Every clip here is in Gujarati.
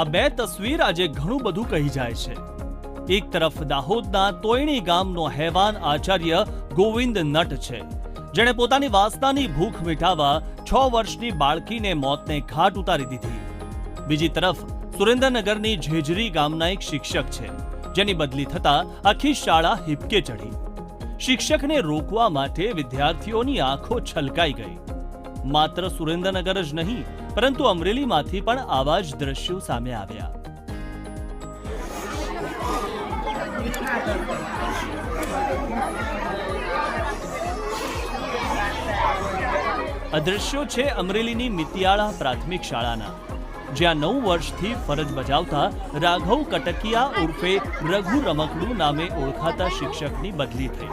આ બે તસવીર આજે ઘણું બધું કહી જાય છે. એક તરફ દાહોદના તોયણી ગામનો હેવાન આચાર્ય ગોવિંદ નટ છે, જેણે પોતાની વાસનાની ભૂખ મિટાવવા છ વર્ષની બાળકીને મોતને ઘાટ ઉતારી દીધી. બીજી તરફ સુરેન્દ્રનગરની ઝેજરી ગામના એક શિક્ષક છે, જેની બદલી થતા આખી શાળા હિપકે ચડી શિક્ષકને રોકવા માટે વિદ્યાર્થીઓની આંખો છલકાઈ ગઈ. માત્ર સુરેન્દ્રનગર જ નહીં, પરંતુ અમરેલીમાંથી પણ આવા જ દ્રશ્યો સામે આવ્યા. અદ્રશ્યો છે અમરેલીની મિતિયાળા પ્રાથમિક શાળાના. જ્યાં નવ વર્ષથી ફરજ બજાવતા રાઘવ કટકિયા ઉર્ફે રઘુ રમકડું નામે ઓળખાતા શિક્ષકની બદલી થઈ.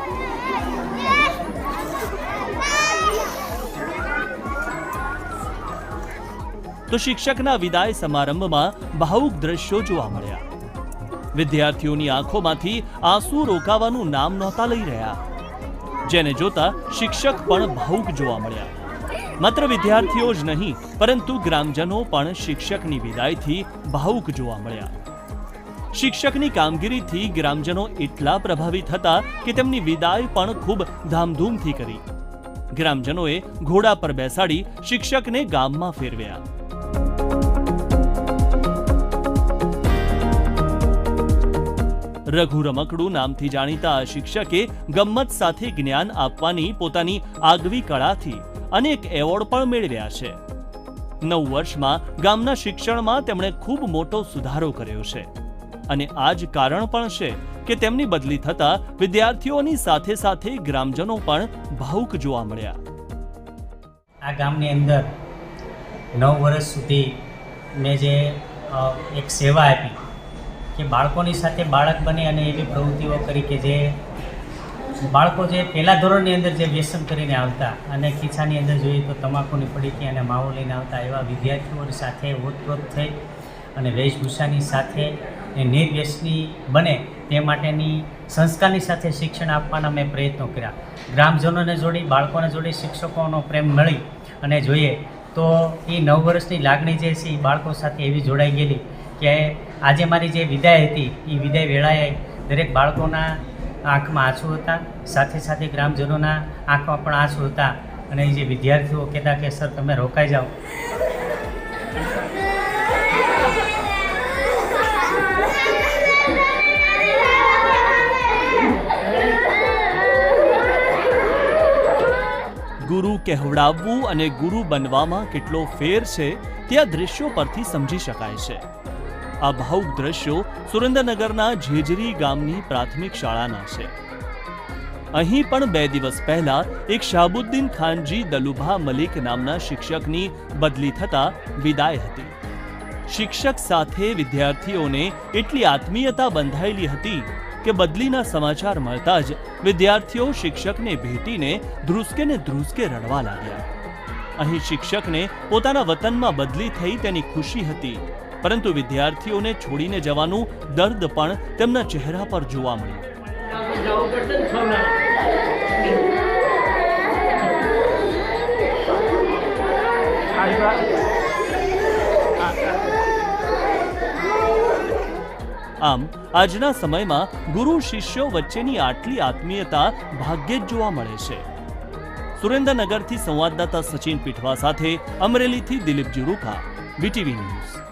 તો શિક્ષકના વિદાય સમારંભમાં ભાવુક દ્રશ્યો જોવા મળ્યા. વિદ્યાર્થીઓની આંખોમાંથી આંસુ રોકાવાનું નામ નહોતા લઈ રહ્યા. જેને જોતા શિક્ષક પણ ભાવુક જોવા મળ્યા. માત્ર વિદ્યાર્થીઓ જ નહીં, પરંતુ ગ્રામજનો પણ શિક્ષકની વિદાયથી ભાવુક જોવા મળ્યા. શિક્ષકની કામગીરીથી ગ્રામજનો એટલા પ્રભાવિત હતા કે તેમની વિદાય પણ ખૂબ ધામધૂમથી કરી. ગ્રામજનોએ ઘોડા પર બેસાડી શિક્ષકને ગામમાં ફેરવ્યા. રઘુ રમકડું નામથી જાણીતા આ શિક્ષકે ગમ્મત સાથે જ્ઞાન આપવાની પોતાની આગવી કળાથી અનેક એવોર્ડ પણ મેળવ્યા છે. નવ વર્ષમાં ગામના શિક્ષણમાં તેમણે ખૂબ મોટો સુધારો કર્યો છે. અને આ જ કારણ પણ છે કે તેમની બદલી થતા વિદ્યાર્થીઓની સાથે સાથે ગ્રામજનો પણ ભાવુક જોવા મળ્યા. આ ગામની અંદર નવ વર્ષ સુધી મેં જે એક સેવા આપી કે બાળકોની સાથે બાળક બને અને એવી પ્રવૃત્તિઓ કરી કે જે બાળકો જે પહેલા ધોરણની અંદર જે વ્યસન કરીને આવતા અને ખીચાની અંદર જોઈએ તો તમાકુની પડીકી અને માવો લઈને આવતા એવા વિદ્યાર્થીઓની સાથે ઓતપ્રોત થઈ અને વેશભૂષાની સાથે એ નિર્વ્યસની બને તે માટેની સંસ્કારની સાથે શિક્ષણ આપવાના મેં પ્રયત્નો કર્યા. ગ્રામજનોને જોડી, બાળકોને જોડી, શિક્ષકોનો પ્રેમ મળી અને જોઈએ તો એ નવ વર્ષની લાગણી જે છે એ બાળકો સાથે એવી જોડાઈ ગયેલી કે આજે મારી જે વિદાય હતી, એ વિદાય વેળાએ દરેક બાળકોના આંખમાં આંસુ હતા, સાથે સાથે ગ્રામજનોના આંખમાં પણ આંસુ હતા. અને એ જે વિદ્યાર્થીઓ કહેતા કે, સર, તમે રોકાઈ જાઓ. ગુરુ કહેવડાવવું અને ગુરુ બનવામાં કેટલો ફેર છે, તે આ દ્રશ્યો પરથી સમજી શકાય છે. આ ભાવુક દ્રશ્યો સુરેન્દ્રનગરના ઝેજરી ગામની પ્રાથમિક શાળાના છે. અહીં પણ બે દિવસ પહેલા એક શાહબુદ્દીન ખાનજી દલુભા મલિક નામના શિક્ષકની બદલી થતા વિદાય હતી. શિક્ષક સાથે વિદ્યાર્થીઓને એટલી આત્મીયતા બંધાયેલી હતી કે બદલીના સમાચાર મળતા જ વિદ્યાર્થીઓ શિક્ષકને ભેટીને ધ્રુસકે ને ધ્રુસકે રડવા લાગ્યા. અહીં શિક્ષકને પોતાના વતનમાં બદલી થઈ તેની ખુશી હતી પરંતુ વિદ્યાર્થીઓને છોડીને જવાનું દર્દ પણ તેમના ચહેરા પર જોવા મળ્યું. આમ, આજના સમયમાં ગુરુ શિષ્યો વચ્ચેની આટલી આત્મીયતા ભાગ્યે જ જોવા મળે છે. સુરેન્દ્રનગરથી સંવાદદાતા સચિન પીઠવા સાથે અમરેલીથી દિલીપ જુરુકા વીટીવી ન્યૂઝ